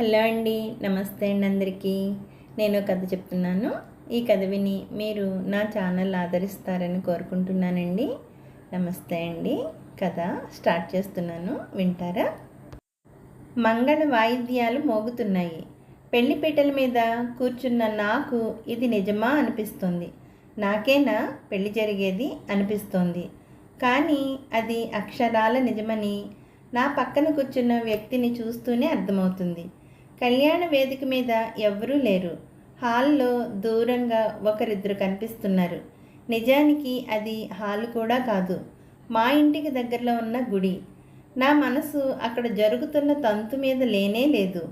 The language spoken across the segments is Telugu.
హలో అండి నమస్తే అండి అందరికీ. నేను కథ చెప్తున్నాను. ఈ కథ విని మీరు నా ఛానల్ ఆదరిస్తారని కోరుకుంటున్నానండి. నమస్తే అండి. కథ స్టార్ట్ చేస్తున్నాను. వింటారా? మంగళ వాయిద్యాలు మోగుతున్నాయి. పెళ్ళిపీటల మీద కూర్చున్న నాకు ఇది నిజమా అనిపిస్తుంది. నాకేనా పెళ్ళి జరిగేది అనిపిస్తోంది. కానీ అది అక్షరాల నిజమని నా పక్కన కూర్చున్న వ్యక్తిని చూస్తూనే అర్థమవుతుంది. కళ్యాణ వేదిక మీద ఎవ్వరూ లేరు. హాల్లో దూరంగా ఒకరిద్దరు కనిపిస్తున్నారు. నిజానికి అది హాల్ కూడా కాదు. మా ఇంటికి దగ్గరలో ఉన్న గుడి. నా మనసు అక్కడ జరుగుతున్న తంతు మీద లేనే లేదు.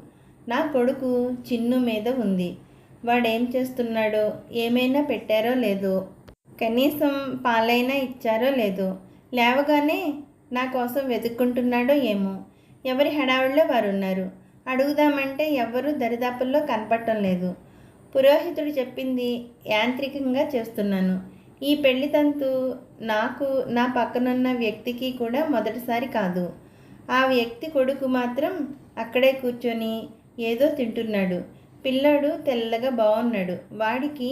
నా కొడుకు చిన్ను మీద ఉంది. వాడేం చేస్తున్నాడో ఏమైనా పెట్టారో లేదో కనీసం పాలైనా ఇచ్చారో లేదో లేవగానే నా కోసం వెతుక్కుంటున్నాడో ఏమో ఎవరి హడావిడిలో వారు ఉన్నారు అడుగుదామంటే ఎవ్వరూ దరిదాపుల్లో కనపడటం లేదు. పురోహితుడు చెప్పింది యాంత్రికంగా చేస్తున్నాను. ఈ పెళ్ళి తంతు నాకు నా పక్కనున్న వ్యక్తికి కూడా మొదటిసారి కాదు. ఆ వ్యక్తి కొడుకు మాత్రం అక్కడే కూర్చొని ఏదో తింటున్నాడు. పిల్లాడు తెల్లగా బాగున్నాడు వాడికి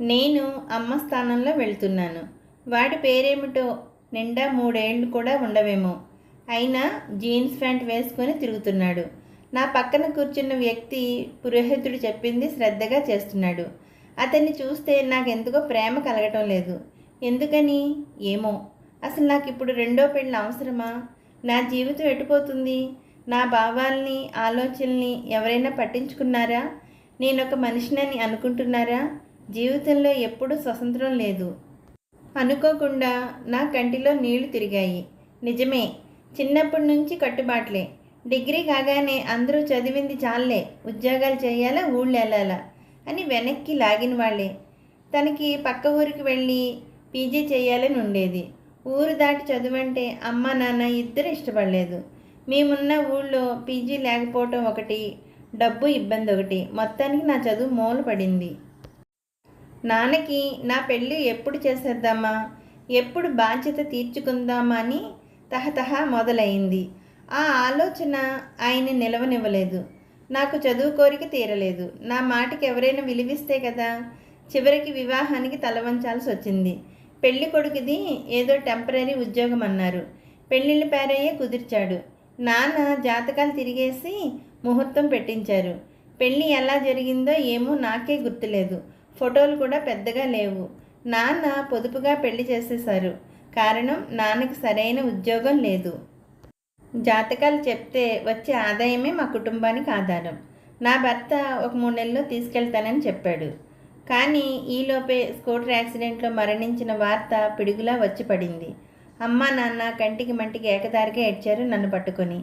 నేను అమ్మ స్థానంలో వెళ్తున్నాను. వాడి పేరేమిటో నిండా మూడేళ్ళు కూడా ఉండవేమో. అయినా జీన్స్ ప్యాంట్ వేసుకొని తిరుగుతున్నాడు. నా పక్కన కూర్చున్న వ్యక్తి పురోహితుడు చెప్పింది శ్రద్ధగా చేస్తున్నాడు. అతన్ని చూస్తే నాకెందుకో ప్రేమ కలగటం లేదు. ఎందుకని? ఏమో. అసలు నాకు ఇప్పుడు రెండో పెళ్ళి అవసరమా? నా జీవితం ఎటుపోతుంది? నా భావాల్ని ఆలోచనల్ని ఎవరైనా పట్టించుకున్నారా? నేను ఒక మనిషినని అనుకుంటున్నారా? జీవితంలో ఎప్పుడూ స్వతంత్రం లేదు. అనుకోకుండా నా కంటిలో నీళ్ళు తిరిగాయి. నిజమే చిన్నప్పటి నుంచి కట్టుబాట్లే. డిగ్రీ కాగానే అందరూ చదివింది చాలే ఉద్యోగాలు చేయాలా ఊళ్ళు వెళ్ళాలా అని వెనక్కి లాగిన వాళ్ళే. తనకి పక్క ఊరికి వెళ్ళి పీజీ చేయాలని ఉండేది. ఊరు దాటి చదువంటే అమ్మ నాన్న ఇద్దరు ఇష్టపడలేదు. మేమున్న ఊళ్ళో పీజీ లేకపోవటం ఒకటి డబ్బు ఇబ్బంది ఒకటి. మొత్తానికి నా చదువు మూల పడింది నాన్నకి నా పెళ్ళి ఎప్పుడు చేసేద్దామా? ఎప్పుడు బాధ్యత తీర్చుకుందామా అని తహతహ మొదలైంది. ఆ ఆలోచన ఆయన్ని నిలవనివ్వలేదు. నాకు చదువు కోరిక తీరలేదు. నా మాటకి ఎవరైనా విలువిస్తే కదా చివరికి వివాహానికి తలవంచాల్సి వచ్చింది. పెళ్ళి కొడుకుది ఏదో టెంపరీ ఉద్యోగం అన్నారు. పెళ్ళిళ్ళ పేరయ్యే కుదిర్చాడు. నాన్న జాతకాలు తిరిగేసి ముహూర్తం పెట్టించారు. పెళ్ళి ఎలా జరిగిందో ఏమో నాకే గుర్తులేదు. ఫోటోలు కూడా పెద్దగా లేవు. నాన్న పొదుపుగా పెళ్ళి చేసేశారు. కారణం నాన్నకి సరైన ఉద్యోగం లేదు. జాతకాలు చెప్తే వచ్చే ఆదాయమే మా కుటుంబానికి ఆధారం. నా భర్త ఒక మూడు నెలల్లో తీసుకెళ్తానని చెప్పాడు. కానీ ఈలోపే స్కూటర్ యాక్సిడెంట్లో మరణించిన వార్త పిడుగులా వచ్చి పడింది. అమ్మ నాన్న కంటికి మంటికి ఏకదారిగా ఏడ్చారు నన్ను పట్టుకొని.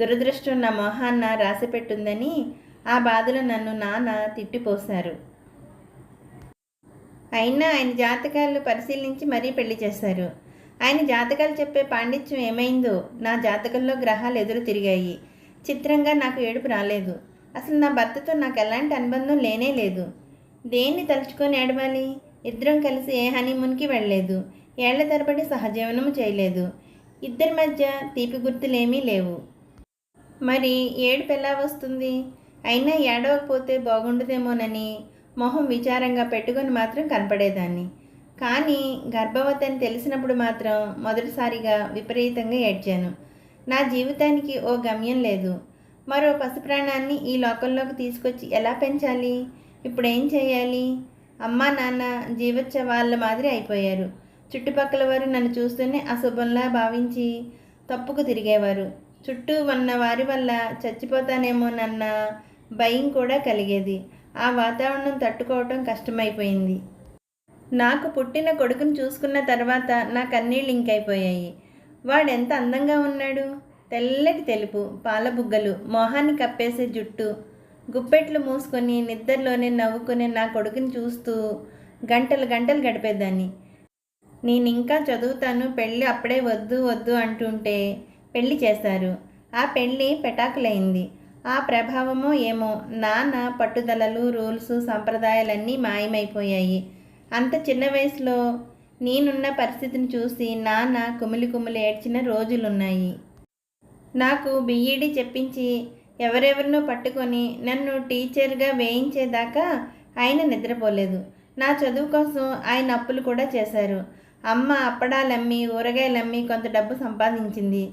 దురదృష్టం నా మొహాన్న రాసిపెట్టుందని ఆ బాధలో నన్ను నాన్న తిట్టిపోశారు. అయినా ఆయన జాతకాలు పరిశీలించి మరీ పెళ్ళి చేశారు. ఆయన జాతకాలు చెప్పే పాండిత్యం ఏమైందో నా జాతకంలో గ్రహాలు ఎదురు తిరిగాయి. చిత్రంగా నాకు ఏడుపు రాలేదు. అసలు నా భర్తతో నాకు ఎలాంటి అనుబంధం లేనే లేదు. దేన్ని తలుచుకొని ఏడవాలి? ఇద్దరం కలిసి ఏ హనీమూన్కి వెళ్ళలేదు. ఏళ్ళ తరబడి సహజీవనం చేయలేదు. ఇద్దరి మధ్య తీపి గుర్తులేమీ లేవు. మరి ఏడుపు ఎలా వస్తుంది? అయినా ఏడవకపోతే బాగుండదేమోనని మొహం విచారంగా పెట్టుకొని మాత్రం కనపడేదాన్ని. కానీ గర్భవతి అని తెలిసినప్పుడు మాత్రం మొదటిసారిగా విపరీతంగా ఏడ్చాను. నా జీవితానికి ఓ గమ్యం లేదు. మరో పసిప్రాణాన్ని ఈ లోకంలోకి తీసుకొచ్చి ఎలా పెంచాలి? ఇప్పుడు ఏం చేయాలి? అమ్మా నాన్న జీవచ్చ వాళ్ళ మాదిరి అయిపోయారు. చుట్టుపక్కల వారు నన్ను చూస్తూనే అశుభంలా భావించి తప్పుకు తిరిగేవారు. చుట్టూ ఉన్న వారి వల్ల చచ్చిపోతానేమోనన్న భయం కూడా కలిగేది. ఆ వాతావరణం తట్టుకోవటం కష్టమైపోయింది. నాకు పుట్టిన కొడుకును చూసుకున్న తర్వాత నా కన్నీళ్ళు ఇంకైపోయాయి. వాడెంత అందంగా ఉన్నాడు? తెల్లటి తెలుపు పాలబుగ్గలు మొహాన్ని కప్పేసే జుట్టు గుప్పెట్లు మూసుకొని నిద్రలోనే నవ్వుకునే నా కొడుకుని చూస్తూ గంటలు గంటలు గడిపేదాన్ని. నేను ఇంకా చదువుతాను పెళ్ళి అప్పుడే వద్దు వద్దు అంటుంటే పెళ్ళి చేశారు. ఆ పెళ్ళి పెటాకులైంది. ఆ ప్రభావమో ఏమో నాన్న పట్టుదలలు రూల్స్ సంప్రదాయాలన్నీ మాయమైపోయాయి. అంత చిన్న వయసులో నేనున్న పరిస్థితిని చూసి నాన్న కుమిలి కుమిలి ఏడ్చిన రోజులున్నాయి. నాకు బీఈడీ చెప్పించి ఎవరెవరినో పట్టుకొని నన్ను టీచర్గా వేయించేదాకా ఆయన నిద్రపోలేదు. నా చదువు కోసం ఆయన అప్పులు కూడా చేశారు. అమ్మ అప్పడాలమ్మి ఊరగాయలమ్మి కొంత డబ్బు సంపాదించింది.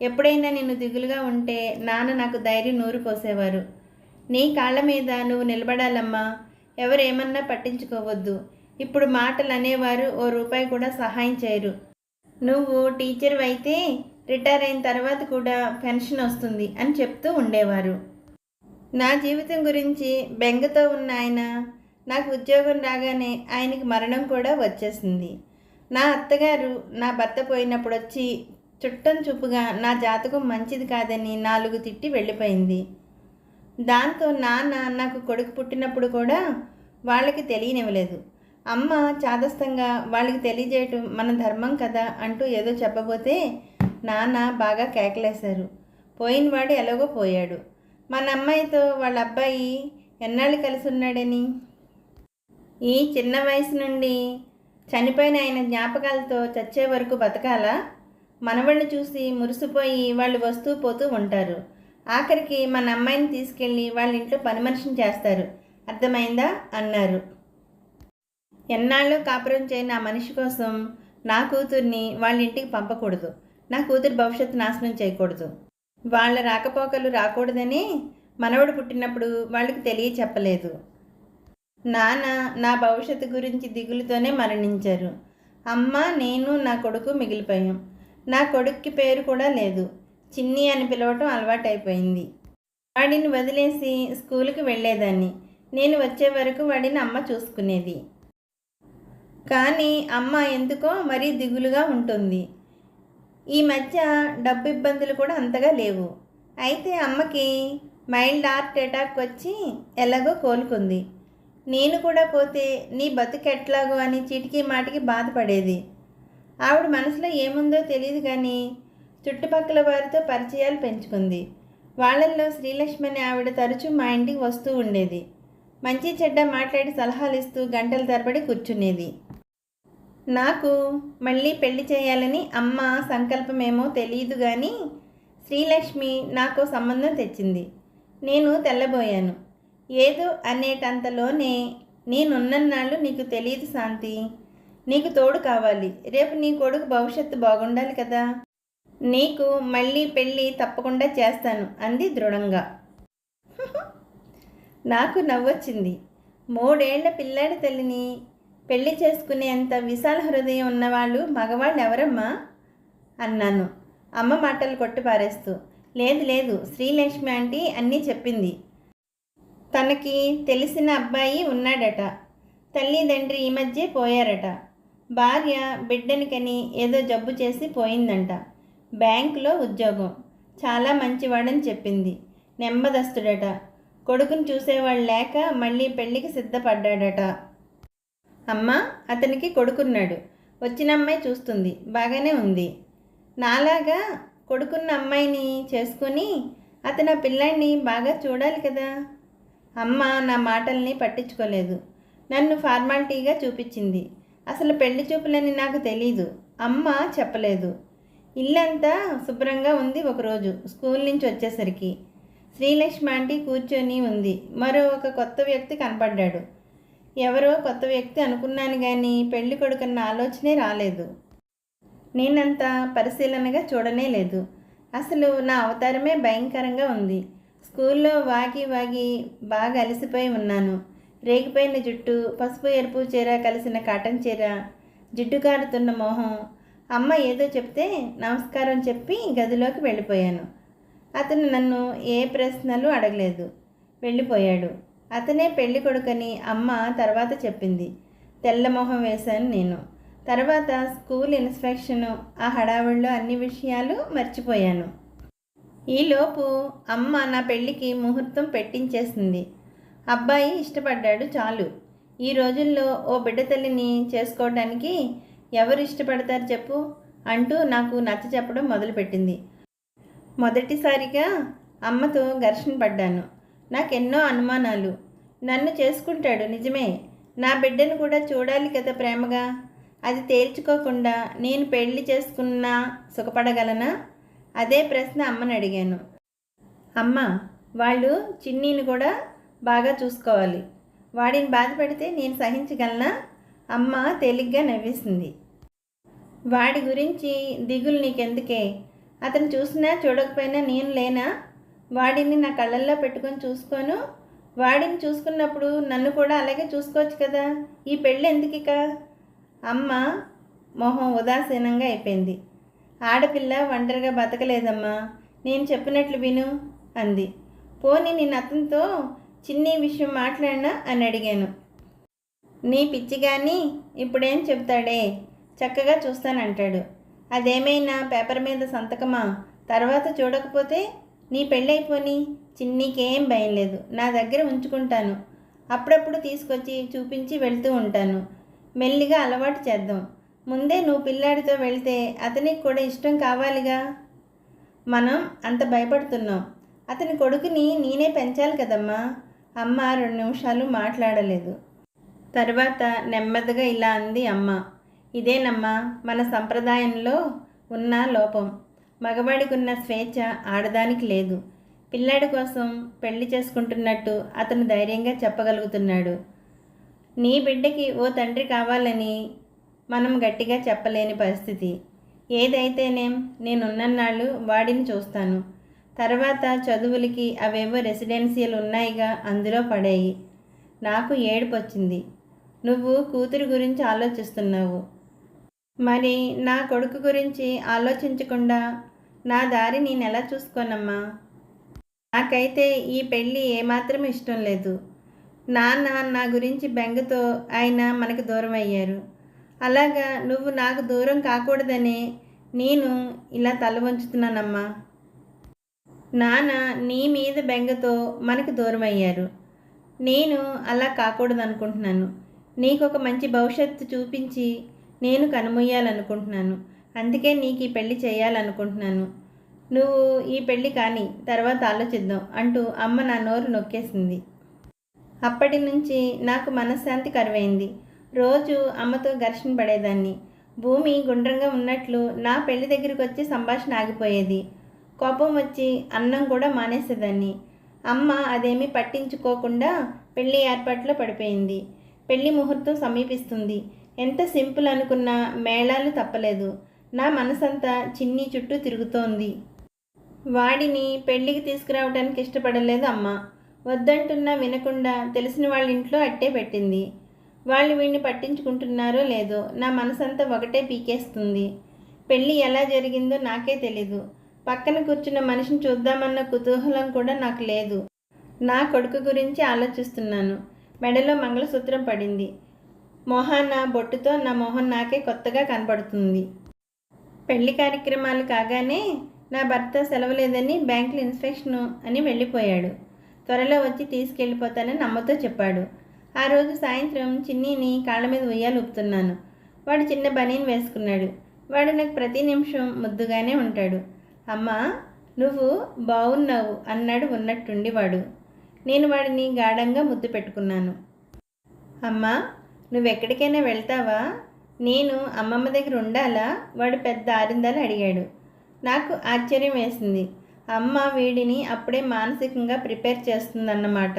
ఎప్పుడైనా నేను దిగులుగా ఉంటే నాన్న నాకు ధైర్యం నూరు పోసేవారు నీ కాళ్ళ మీద నువ్వు నిలబడాలమ్మా. ఎవరేమన్నా పట్టించుకోవద్దు. ఇప్పుడు మాటలు అనేవారు ఓ రూపాయి కూడా సహాయం చేయరు. నువ్వు టీచర్ అయితే రిటైర్ అయిన తర్వాత కూడా పెన్షన్ వస్తుంది అని చెప్తూ ఉండేవారు. నా జీవితం గురించి బెంగతో ఉన్న ఆయన నాకు ఉద్యోగం రాగానే ఆయనకి మరణం కూడా వచ్చేసింది. నా అత్తగారు నా భర్త పోయినప్పుడు వచ్చి చుట్టం చూపుగా నా జాతకం మంచిది కాదని నాలుగు తిట్టి వెళ్ళిపోయింది. దాంతో నాన్న నాకు కొడుకు పుట్టినప్పుడు కూడా వాళ్ళకి తెలియనివ్వలేదు. అమ్మ చాదస్తంగా వాళ్ళకి తెలియజేయటం మన ధర్మం కదా అంటూ ఏదో చెప్పబోతే నాన్న బాగా కేకలేశారు. పోయినవాడు ఎలాగో పోయాడు. మన అమ్మాయితో వాళ్ళ అబ్బాయి ఎన్నాళ్ళు కలిసి ఉన్నాడని? ఈ చిన్న వయసు నుండి చనిపోయిన ఆయన జ్ఞాపకాలతో చచ్చే వరకు బతకాలా? మనవాళ్ళని చూసి మురిసిపోయి వాళ్ళు వస్తూ పోతూ ఉంటారు. ఆఖరికి మన అమ్మాయిని తీసుకెళ్ళి వాళ్ళ ఇంట్లో పని మనిషిని చేస్తారు. అర్థమైందా? అన్నారు. ఎన్నాళ్ళు కాపురం చేయని ఆ మనిషి కోసం నా కూతుర్ని వాళ్ళ ఇంటికి పంపకూడదు. నా కూతురు భవిష్యత్తు నాశనం చేయకూడదు. వాళ్ళ రాకపోకలు రాకూడదని మనవడు పుట్టినప్పుడు వాళ్ళకి తెలియ చెప్పలేదు నాన్న నా భవిష్యత్తు గురించి దిగులుతోనే మరణించారు. అమ్మ నేను నా కొడుకు మిగిలిపోయాం. నా కొడుక్కి పేరు కూడా లేదు. చిన్ని అని పిలవటం అలవాటైపోయింది. వాడిని వదిలేసి స్కూల్కి వెళ్ళేదాన్ని. నేను వచ్చే వరకు వాడిని అమ్మ చూసుకునేది. కానీ అమ్మ ఎందుకో మరీ దిగులుగా ఉంటుంది. ఈ మధ్య డబ్బు ఇబ్బందులు కూడా అంతగా లేవు. అయితే అమ్మకి మైల్డ్ హార్ట్ అటాక్ వచ్చి ఎలాగో కోలుకుంది. నేను కూడా పోతే నీ బతుకెట్లాగో అని చిటికి మాటికి బాధపడేది. ఆవిడ మనసులో ఏముందో తెలియదు కానీ చుట్టుపక్కల వారితో పరిచయాలు పెంచుకుంది. వాళ్ళల్లో శ్రీలక్ష్మి ఆవిడ తరచూ మా ఇంటికి వస్తూ ఉండేది. మంచి చెడ్డ మాట్లాడి సలహాలు ఇస్తూ గంటల తరబడి కూర్చునేది. నాకు మళ్ళీ పెళ్ళి చేయాలని అమ్మ సంకల్పమేమో తెలియదు కానీ శ్రీలక్ష్మి నాకు సంబంధం తెచ్చింది. నేను తెల్లబోయాను. ఏదో అనేటంతలోనే నేనున్నన్నాళ్ళు నీకు తెలియదు శాంతి. నీకు తోడు కావాలి. రేపు నీ కొడుకు భవిష్యత్తు బాగుండాలి కదా. నీకు మళ్ళీ పెళ్ళి తప్పకుండా చేస్తాను అంది దృఢంగా. నాకు నవ్వొచ్చింది. మూడేళ్ళ పిల్లాడి తల్లిని పెళ్ళి చేసుకునేంత విశాల హృదయం ఉన్నవాళ్ళు మగవాళ్ళు ఎవరమ్మా అన్నాను. అమ్మ మాటలు కొట్టిపారేస్తూ. లేదు లేదు శ్రీలక్ష్మి ఆంటీ అన్నీ చెప్పింది. తనకి తెలిసిన అబ్బాయి ఉన్నాడట. తల్లిదండ్రి ఈ మధ్య పోయారట. భార్య బిడ్డనికని ఏదో జబ్బు చేసి పోయిందంట. బ్యాంకులో ఉద్యోగం. చాలా మంచివాడని చెప్పింది. నెమ్మదస్తుడట కొడుకుని చూసేవాళ్ళు లేక మళ్ళీ పెళ్ళికి సిద్ధపడ్డాడట. అమ్మ అతనికి కొడుకున్నాడు. వచ్చిన అమ్మాయి చూస్తుంది. బాగానే ఉంది. నాలాగా కొడుకున్న అమ్మాయిని చేసుకొని అతను ఆ పిల్లాడిని బాగా చూడాలి కదా. అమ్మ నా మాటల్ని పట్టించుకోలేదు. నన్ను ఫార్మాలిటీగా చూపించింది. అసలు పెళ్ళి చూపులని నాకు తెలీదు. అమ్మ చెప్పలేదు. ఇల్లంతా శుభ్రంగా ఉంది ఒకరోజు స్కూల్ నుంచి వచ్చేసరికి. శ్రీలక్ష్మి ఆంటీ కూర్చొని ఉంది. మరో ఒక కొత్త వ్యక్తి కనపడ్డాడు. ఎవరో కొత్త వ్యక్తి అనుకున్నాను కానీ పెళ్ళి కొడుకున్న ఆలోచనే రాలేదు. నేనంత పరిశీలనగా చూడనే లేదు. అసలు నా అవతారమే భయంకరంగా ఉంది. స్కూల్లో వాగి వాగి బాగా అలసిపోయి ఉన్నాను. రేగిపోయిన జుట్టు పసుపు ఎరుపు చీర కలిసిన కాటన్ చీర జిడ్డు కారుతున్న మొహం అమ్మ ఏదో చెప్తే నమస్కారం చెప్పి గదిలోకి వెళ్ళిపోయాను. అతను నన్ను ఏ ప్రశ్నలు అడగలేదు. వెళ్ళిపోయాడు. అతనే పెళ్ళి కొడుకని అమ్మ తర్వాత చెప్పింది. తెల్ల మొహం వేశాను నేను. తర్వాత స్కూల్ ఇన్స్పెక్షను ఆ హడావుల్లో అన్ని విషయాలు మర్చిపోయాను. ఈలోపు అమ్మ నా పెళ్ళికి ముహూర్తం పెట్టించేసింది. అబ్బాయి ఇష్టపడ్డాడు చాలు. ఈ రోజుల్లో ఓ బిడ్డ తల్లిని చేసుకోవడానికి ఎవరు ఇష్టపడతారు చెప్పు అంటూ నాకు నచ్చ చెప్పడం మొదలుపెట్టింది. మొదటిసారిగా అమ్మతో ఘర్షణ పడ్డాను నాకెన్నో అనుమానాలు. నన్ను చేసుకుంటాడు నిజమే. నా బిడ్డను కూడా చూడాలి కదా ప్రేమగా? అది తేల్చుకోకుండా నేను పెళ్ళి చేసుకున్నా సుఖపడగలనా? అదే ప్రశ్న అమ్మని అడిగాను. అమ్మ వాళ్ళు చిన్నీని కూడా బాగా చూసుకోవాలి. వాడిని బాధ పెడితే నేను సహించగలనా? అమ్మ తేలిగ్గా నవ్వేసింది. వాడి గురించి దిగులు నీకెందుకే? అతను చూసినా చూడకపోయినా నేను లేనా? వాడిని నా కళ్ళల్లో పెట్టుకొని చూసుకోను. వాడిని చూసుకున్నప్పుడు నన్ను కూడా అలాగే చూసుకోవచ్చు కదా. ఈ పెళ్ళి ఎందుకు ఇక అమ్మ మొహం ఉదాసీనంగా అయిపోయింది. ఆడపిల్ల ఒంటరిగా బతకలేదమ్మా. నేను చెప్పినట్లు విను అంది. పోనీ నేను అతనితో చిన్ని విషయం మాట్లాడినా అని అడిగాను. నీ పిచ్చి కానీ ఇప్పుడేం చెప్తాడే చక్కగా చూస్తానంటాడు. అదేమైనా పేపర్ మీద సంతకమా? తర్వాత చూడకపోతే నీ పెళ్ళైపోని? చిన్నీకేం భయం లేదు. నా దగ్గర ఉంచుకుంటాను. అప్పుడప్పుడు తీసుకొచ్చి చూపించి వెళ్తూ ఉంటాను. మెల్లిగా అలవాటు చేద్దాం. ముందే నువ్వు పిల్లాడితో వెళ్తే అతనికి కూడా ఇష్టం కావాలిగా? మనం అంత భయపడుతున్నాం. అతని కొడుకుని నేనే పెంచాలి కదమ్మా? అమ్మ రెండు నిమిషాలు మాట్లాడలేదు. తర్వాత నెమ్మదిగా ఇలా అంది అమ్మ. ఇదేనమ్మా మన సంప్రదాయంలో ఉన్న లోపం. మగవాడికి ఉన్న స్వేచ్ఛ ఆడదానికి లేదు. పిల్లాడి కోసం పెళ్ళి చేసుకుంటున్నట్టు అతను ధైర్యంగా చెప్పగలుగుతున్నాడు. నీ బిడ్డకి ఓ తండ్రి కావాలని మనం గట్టిగా చెప్పలేని పరిస్థితి. ఏదైతేనేం నేనున్నన్నాళ్ళు వాడిని చూస్తాను. తర్వాత చదువులకి అవేవో రెసిడెన్షియల్ ఉన్నాయిగా అందులో పడాయి. నాకు ఏడుపొచ్చింది నువ్వు కూతురు గురించి ఆలోచిస్తున్నావు. మరి నా కొడుకు గురించి ఆలోచించకుండా నా దారి నేను ఎలా చూసుకోనమ్మా? నాకైతే ఈ పెళ్ళి ఏమాత్రం ఇష్టం లేదు. నాన్న నా గురించి బెంగతో ఆయన మనకు దూరం అయ్యారు. అలాగా నువ్వు నాకు దూరం కాకూడదనే నేను ఇలా తల వంచుతున్నానమ్మా. నాన్న నీ మీద బెంగతో మనకు దూరం అయ్యారు. నేను అలా కాకూడదు అనుకుంటున్నాను నీకు ఒక మంచి భవిష్యత్తు చూపించి నేను కనుమొయ్యాలనుకుంటున్నాను. అందుకే నీకు ఈ పెళ్ళి చేయాలనుకుంటున్నాను. నువ్వు ఈ పెళ్ళి కానీ తర్వాత ఆలోచిద్దాం అంటూ అమ్మ నా నోరు నొక్కేసింది. అప్పటి నుంచి నాకు మనశ్శాంతి కరువైంది. రోజు అమ్మతో ఘర్షణ పడేదాన్ని. భూమి గుండ్రంగా ఉన్నట్లు నా పెళ్ళి దగ్గరికి వచ్చి సంభాషణ ఆగిపోయేది. కోపం వచ్చి అన్నం కూడా మానేసేదాన్ని. అమ్మ అదేమీ పట్టించుకోకుండా పెళ్ళి ఏర్పాట్లో పడిపోయింది. పెళ్ళి ముహూర్తం సమీపిస్తుంది. ఎంత సింపుల్ అనుకున్నా మేళాలు తప్పలేదు. నా మనసంతా చిన్ని చుట్టూ తిరుగుతోంది. వాడిని పెళ్ళికి తీసుకురావడానికి ఇష్టపడలేదు అమ్మ. వద్దంటున్నా వినకుండా తెలిసిన వాళ్ళ ఇంట్లో అట్టే పెట్టింది. వాళ్ళు వీడిని పట్టించుకుంటున్నారో లేదో నా మనసంతా ఒకటే పీకేస్తుంది. పెళ్ళి ఎలా జరిగిందో నాకే తెలీదు. పక్కన కూర్చున్న మనిషిని చూద్దామన్న కుతూహలం కూడా నాకు లేదు. నా కొడుకు గురించి ఆలోచిస్తున్నాను. మెడలో మంగళసూత్రం పడింది. మొహాన బొట్టుతో నా మొహం నాకే కొత్తగా కనపడుతుంది. పెళ్ళి కార్యక్రమాలు కాగానే నా భర్త సెలవు లేదని బ్యాంకులు ఇన్స్పెక్షను అని వెళ్ళిపోయాడు. త్వరలో వచ్చి తీసుకెళ్ళిపోతానని అమ్మతో చెప్పాడు. ఆ రోజు సాయంత్రం చిన్నీని కాళ్ళ మీద ఉయ్యాలు ఊపుతున్నాను. వాడు చిన్న బనీని వేసుకున్నాడు. వాడు నాకు ప్రతి నిమిషం ముద్దుగానే ఉంటాడు. అమ్మా నువ్వు బాగున్నావు అన్నాడు ఉన్నట్టుండి వాడు. నేను వాడిని గాఢంగా ముద్దు పెట్టుకున్నాను. అమ్మా నువ్వెక్కడికైనా వెళ్తావా? నేను అమ్మమ్మ దగ్గర ఉండాలా? వాడు పెద్ద ఆరిందాలు అడిగాడు. నాకు ఆశ్చర్యం వేసింది. అమ్మ వీడిని అప్పుడే మానసికంగా ప్రిపేర్ చేస్తుందన్నమాట.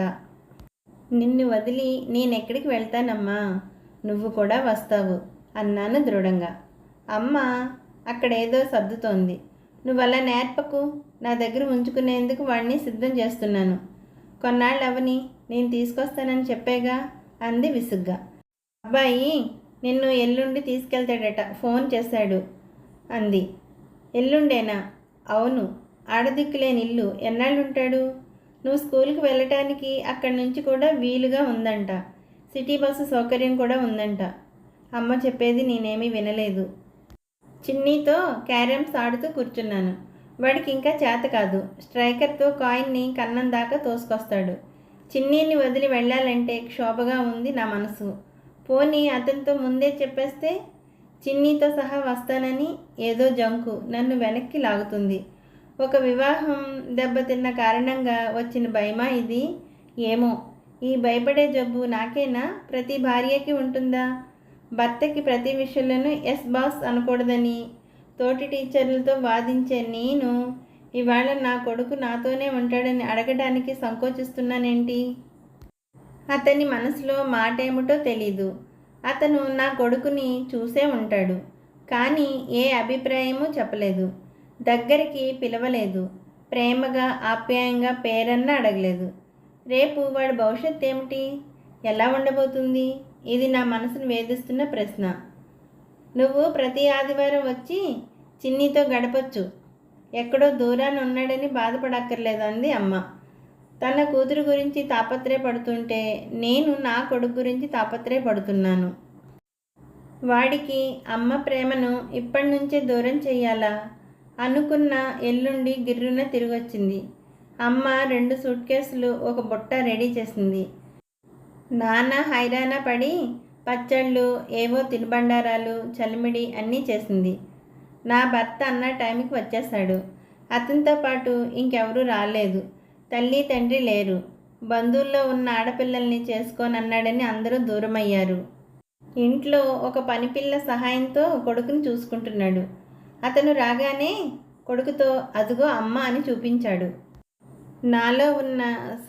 నిన్ను వదిలి నేనెక్కడికి వెళ్తానమ్మా? నువ్వు కూడా వస్తావు అన్నాను దృఢంగా. అమ్మ అక్కడేదో సర్దుతోంది. నువ్వు అలా నేర్పకు. నా దగ్గర ఉంచుకునేందుకు వాడిని సిద్ధం చేస్తున్నాను. కొన్నాళ్ళు అవని నేను తీసుకొస్తానని చెప్పేగా? అంది విసుగ్గా. అబ్బాయి నిన్ను ఎల్లుండి తీసుకెళ్తాడట ఫోన్ చేశాడు అంది. ఎల్లుండేనా? అవును. ఆడదిక్కులేని ఇల్లు ఎన్నాళ్ళు ఉంటాడు నువ్వు స్కూల్కి వెళ్ళటానికి అక్కడి నుంచి కూడా వీలుగా ఉందంట. సిటీ బస్సు సౌకర్యం కూడా ఉందంట. అమ్మ చెప్పేది నేనేమీ వినలేదు. చిన్నీతో క్యారమ్స్ ఆడుతూ కూర్చున్నాను. వాడికి ఇంకా చేత కాదు. స్ట్రైకర్తో కాయిన్ని కన్నం దాకా తోసుకొస్తాడు. చిన్నీని వదిలి వెళ్ళాలంటే క్షోభగా ఉంది నా మనసు. పోనీ అతనితో ముందే చెప్పేస్తే చిన్నీతో సహా వస్తానని ఏదో జంకు నన్ను వెనక్కి లాగుతుంది. ఒక వివాహం దెబ్బతిన్న కారణంగా వచ్చిన భయమా ఇది? ఏమో. ఈ భయపడే జబ్బు నాకేనా? ప్రతి భార్యకి ఉంటుందా? భర్తకి ప్రతి విషయంలోనూ ఎస్ బాస్ అనకూడదని తోటి టీచర్లతో వాదించే నేను ఇవాళ నా కొడుకు నాతోనే ఉంటాడని అడగడానికి సంకోచిస్తున్నానేంటి? అతని మనసులో మాట ఏమిటో తెలీదు. అతను నా కొడుకుని చూసే ఉంటాడు. కానీ ఏ అభిప్రాయము చెప్పలేదు. దగ్గరికి పిలవలేదు. ప్రేమగా ఆప్యాయంగా పేరన్న అడగలేదు. రేపు వాడి భవిష్యత్ ఏమిటి? ఎలా ఉండబోతుంది? ఇది నా మనసును వేధిస్తున్న ప్రశ్న. నువ్వు ప్రతి ఆదివారం వచ్చి చిన్నితో గడపచ్చు. ఎక్కడో దూరాన్ని ఉన్నాడని బాధపడక్కర్లేదు అంది అమ్మ. తన కూతురు గురించి తాపత్రయపడుతుంటే నేను నా కొడుకు గురించి తాపత్రయపడుతున్నాను. వాడికి అమ్మ ప్రేమను ఇప్పటి నుంచే దూరం చెయ్యాలా అనుకున్న ఎల్లుండి గిర్రున తిరిగొచ్చింది. అమ్మ రెండు సూట్ కేసులు ఒక బుట్ట రెడీ చేసింది. నాన్న హైరాణ పడి పచ్చళ్ళు ఏవో తినుబండారాలు చలిమిడి అన్నీ చేసింది. నా భర్త అన్న టైంకి వచ్చేసాడు అతనితో పాటు ఇంకెవరూ రాలేదు. తల్లి తండ్రి లేరు. బంధువుల్లో ఉన్న ఆడపిల్లల్ని చేసుకోనన్నాడని అందరూ దూరమయ్యారు. ఇంట్లో ఒక పనిపిల్ల సహాయంతో కొడుకుని చూసుకుంటున్నాడు. అతను రాగానే కొడుకుతో అదుగో అమ్మ అని చూపించాడు. నాలో ఉన్న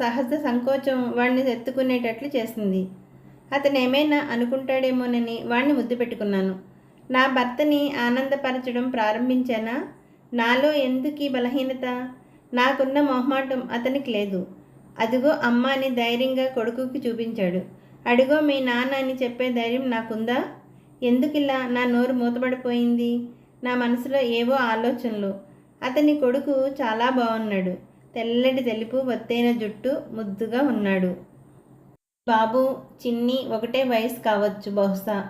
సహజ సంకోచం వాడిని ఎత్తుకునేటట్లు చేసింది. అతను ఏమైనా అనుకుంటాడేమోనని వాడిని ముద్దు పెట్టుకున్నాను. నా భర్తని ఆనందపరచడం ప్రారంభించానా? నాలో ఎందుకు ఈ బలహీనత? నాకున్న మొహమాటం అతనికి లేదు. అదిగో అమ్మ అని ధైర్యంగా కొడుకుకి చూపించాడు. అడిగో మీ నాన్న అని చెప్పే ధైర్యం నాకుందా? ఎందుకిలా నా నోరు మూతపడిపోయింది నా మనసులో ఏవో ఆలోచనలు. అతని కొడుకు చాలా బాగున్నాడు తెల్లటి తెలుపు ఒత్తైన జుట్టు ముద్దుగా ఉన్నాడు. బాబు చిన్ని ఒకటే వయసు కావచ్చు బహుశా.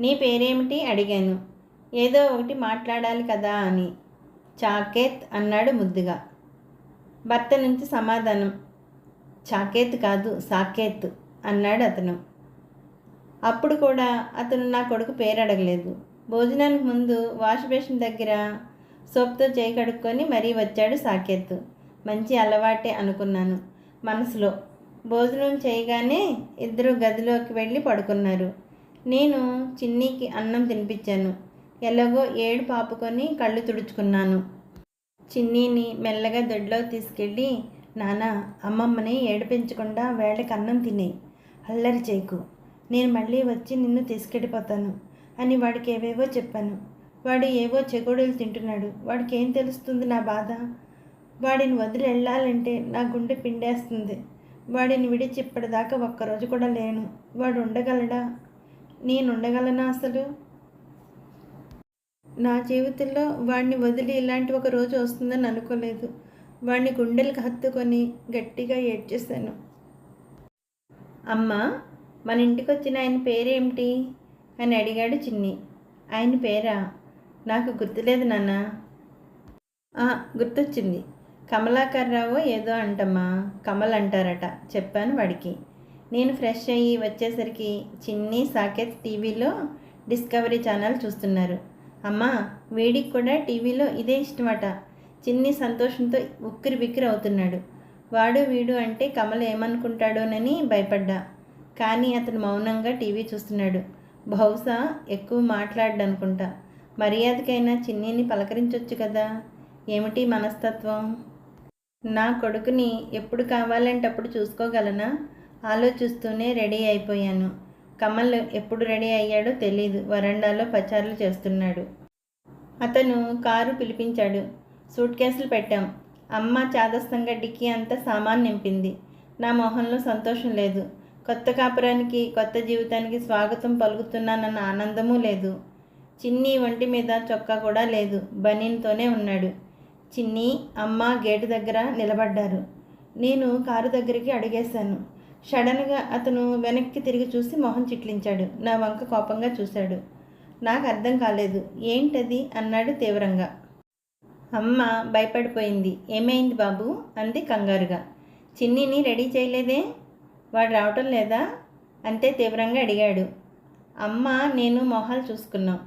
నీ పేరేమిటి? అడిగాను. ఏదో ఒకటి మాట్లాడాలి కదా అని. చాకేత్ అన్నాడు ముద్దుగా. భర్త నుంచి సమాధానం. చాకేత్ కాదు సాకేత్ అన్నాడు అతను. అప్పుడు కూడా అతను నా కొడుకు పేరు అడగలేదు. భోజనానికి ముందు వాష్ బేసిన్ దగ్గర సోప్తో చేయి కడుక్కొని మరీ వచ్చాడు సాకేత్. మంచి అలవాటే అనుకున్నాను మనసులో. భోజనం చేయగానే ఇద్దరు గదిలోకి వెళ్ళి పడుకున్నారు. నేను చిన్నీకి అన్నం తినిపించాను. ఎలాగో ఏడు పాపుకొని కళ్ళు తుడుచుకున్నాను. చిన్నీని మెల్లగా దొడ్లో తీసుకెళ్ళి నాన్న అమ్మమ్మని ఏడిపించకుండా వేళకి అన్నం తినే అల్లరి చేయకు. నేను మళ్ళీ వచ్చి నిన్ను తీసుకెళ్ళిపోతాను అని వాడికి ఏవేవో చెప్పాను. వాడు ఏవో చెగోడీలు తింటున్నాడు. వాడికి ఏం తెలుస్తుంది నా బాధ? వాడిని వదిలి వెళ్ళాలంటే నా గుండె పిండేస్తుంది. వాడిని విడిచి ఇప్పటిదాకా ఒక్కరోజు కూడా లేను. వాడు ఉండగలడా? నేను ఉండగలనా అసలు? నా జీవితంలో వాడిని వదిలి ఇలాంటి ఒక రోజు వస్తుందని అనుకోలేదు. వాడిని గుండెలకు హత్తుకొని గట్టిగా ఏడ్చేశాను. అమ్మ మన ఇంటికి వచ్చిన ఆయన పేరేమిటి? అని అడిగాడు చిన్ని. ఆయన పేరా? నాకు గుర్తులేదు నాన్న. గుర్తొచ్చింది. కమలాకర్రావు ఏదో అంటమ్మా కమల్ అంటారట చెప్పాను వాడికి. నేను ఫ్రెష్ అయ్యి వచ్చేసరికి చిన్ని సాకేత్ టీవీలో డిస్కవరీ ఛానల్ చూస్తున్నారు. అమ్మా వీడికి కూడా టీవీలో ఇదే ఇష్టమట. చిన్ని సంతోషంతో ఉక్కిరి బిక్కిరి అవుతున్నాడు. వాడు వీడు అంటే కమల్ ఏమనుకుంటాడోనని భయపడ్డా. కానీ అతను మౌనంగా టీవీ చూస్తున్నాడు. బహుశా ఎక్కువ మాట్లాడనుకుంటా మర్యాదకైనా చిన్నీని పలకరించవచ్చు కదా? ఏమిటి మనస్తత్వం? నా కొడుకుని ఎప్పుడు కావాలంటే అప్పుడు చూసుకోగలనా? ఆలోచిస్తూనే రెడీ అయిపోయాను. కమల్ ఎప్పుడు రెడీ అయ్యాడో తెలీదు. వరండాలో పచారులు చేస్తున్నాడు. అతను కారు పిలిపించాడు. సూట్ కేసులు పెట్టాం. అమ్మ చాదస్తంగా డిక్కీ అంతా సామాన్ నింపింది. నా మొహంలో సంతోషం లేదు. కొత్త కాపురానికి కొత్త జీవితానికి స్వాగతం పలుకుతున్నానన్న ఆనందమూ లేదు. చిన్ని ఒంటి మీద చొక్కా కూడా లేదు. బనీన్తోనే ఉన్నాడు. చిన్ని అమ్మ గేటు దగ్గర నిలబడ్డారు. నేను కారు దగ్గరికి అడిగేశాను. సడన్గా అతను వెనక్కి తిరిగి చూసి మొహం చిట్లించాడు. నా వంక కోపంగా చూశాడు. నాకు అర్థం కాలేదు. ఏంటది? అన్నాడు తీవ్రంగా. అమ్మ భయపడిపోయింది. ఏమైంది బాబు? అంది కంగారుగా. చిన్నిని రెడీ చేయలేదే? వాడు రావటం లేదా? అంతే తీవ్రంగా అడిగాడు. అమ్మ నేను మొహాలు చూసుకున్నాం.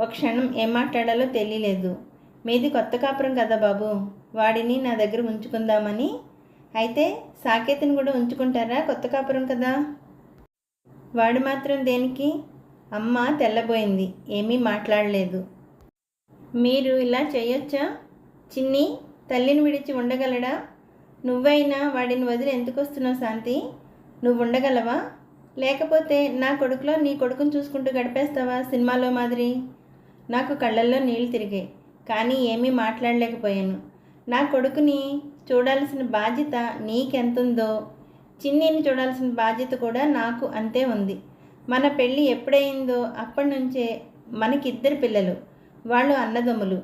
ఒక క్షణం ఏం మాట్లాడాలో తెలియలేదు. మీది కొత్త కాపురం కదా బాబు? వాడిని నా దగ్గర ఉంచుకుందామని అయితే సాకేతిని కూడా ఉంచుకుంటారా? కొత్త కాపురం కదా. వాడు మాత్రం దేనికి? అమ్మ తెల్లబోయింది. ఏమీ మాట్లాడలేదు. మీరు ఇలా చేయొచ్చా? చిన్ని తల్లిని విడిచి ఉండగలడా? నువ్వైనా వాడిని వదిలి ఎందుకు వస్తున్నావు శాంతి? నువ్వు ఉండగలవా? లేకపోతే నా కొడుకులో నీ కొడుకుని చూసుకుంటూ గడిపేస్తావా సినిమాలో మాదిరి? నాకు కళ్ళల్లో నీళ్ళు తిరిగాయి. కానీ ఏమీ మాట్లాడలేకపోయాను. నా కొడుకుని చూడాల్సిన బాధ్యత నీకెంతుందో? చిన్నిని చూడాల్సిన బాధ్యత కూడా నాకు అంతే ఉంది. మన పెళ్ళి ఎప్పుడైందో అప్పటి నుంచే మనకిద్దరు పిల్లలు వాళ్ళు అన్నదమ్ములు.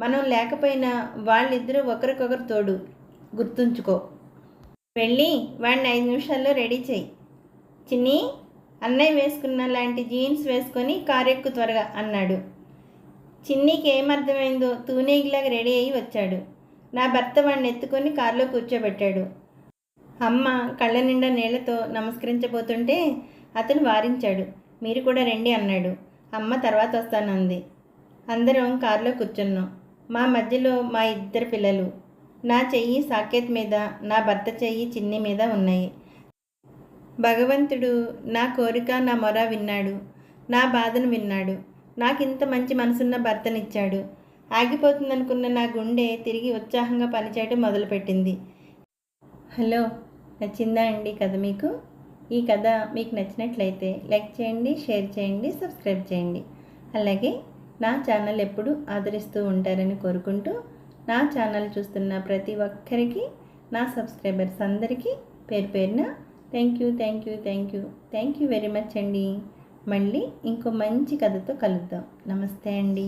మనం లేకపోయినా వాళ్ళిద్దరూ ఒకరికొకరు తోడు. గుర్తుంచుకో. వెళ్ళి వాడిని ఐదు నిమిషాల్లో రెడీ చేయి. చిన్ని అన్నయ్య వేసుకున్న లాంటి జీన్స్ వేసుకొని కారెక్కు త్వరగా అన్నాడు. చిన్నీకి ఏమర్థమైందో తూనేగిలాగా రెడీ అయ్యి వచ్చాడు. నా భర్త వాడిని ఎత్తుకొని కారులో కూర్చోబెట్టాడు. అమ్మ కళ్ళ నిండా నీళ్ళతో నమస్కరించబోతుంటే అతను వారించాడు. మీరు కూడా రండి అన్నాడు. అమ్మ తర్వాత వస్తానంది. అందరం కారులో కూర్చున్నాం. మా మధ్యలో మా ఇద్దరు పిల్లలు. నా చెయ్యి సాకేత్ మీద నా భర్త చెయ్యి చిన్ని మీద ఉన్నాయి. భగవంతుడు నా కోరిక నా మొర విన్నాడు. నా బాధను విన్నాడు. నాకింత మంచి మనసున్న భర్తనిచ్చాడు. ఆగిపోతుందనుకున్న నా గుండె తిరిగి ఉత్సాహంగా పనిచేయటం మొదలుపెట్టింది. హలో నచ్చిందా అండి కథ మీకు? ఈ కథ మీకు నచ్చినట్లయితే లైక్ చేయండి షేర్ చేయండి సబ్స్క్రైబ్ చేయండి. అలాగే నా ఛానల్ ఎప్పుడు ఆదరిస్తూ ఉంటారని కోరుకుంటూ నా ఛానల్ చూస్తున్న ప్రతి ఒక్కరికి నా సబ్స్క్రైబర్స్ అందరికీ పేరు పేరున thank you thank you thank you thank you very much అండి. మళ్ళీ ఇంకో మంచి కథతో కలుద్దాం. నమస్తే అండి.